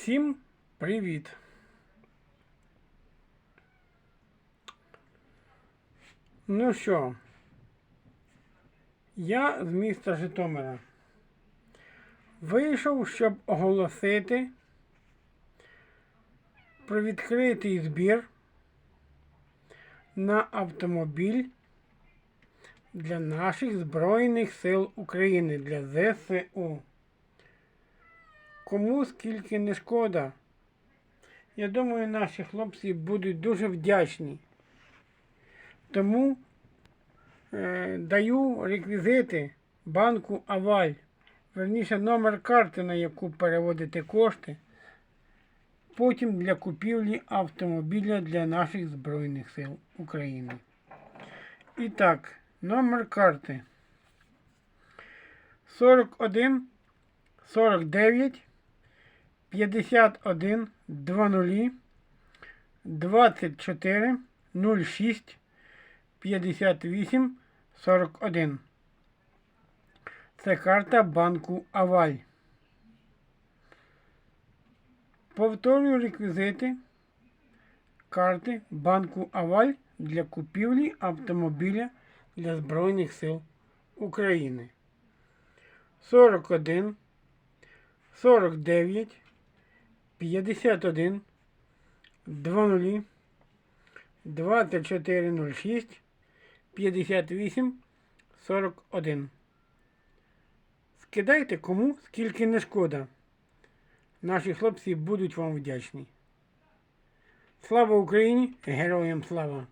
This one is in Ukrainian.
Всім привіт! Ну що, я з міста Житомира вийшов, щоб оголосити про відкритий збір на автомобіль для наших Збройних сил України для ЗСУ. Кому скільки не шкода. Я думаю, наші хлопці будуть дуже вдячні. Тому е, даю реквізити банку Аваль. Верніше номер карти, на яку переводити кошти. Потім для купівлі автомобіля для наших Збройних сил України. І так, номер карти 41 49 51 00 24 06 58 41. Це карта банку Аваль. Повторюю реквізити карти банку Аваль для купівлі автомобіля для Збройних сил України. 41 49 51 00 2406 58 41. Скидайте кому скільки не шкода. Наші хлопці будуть вам вдячні. Слава Україні! Героям слава!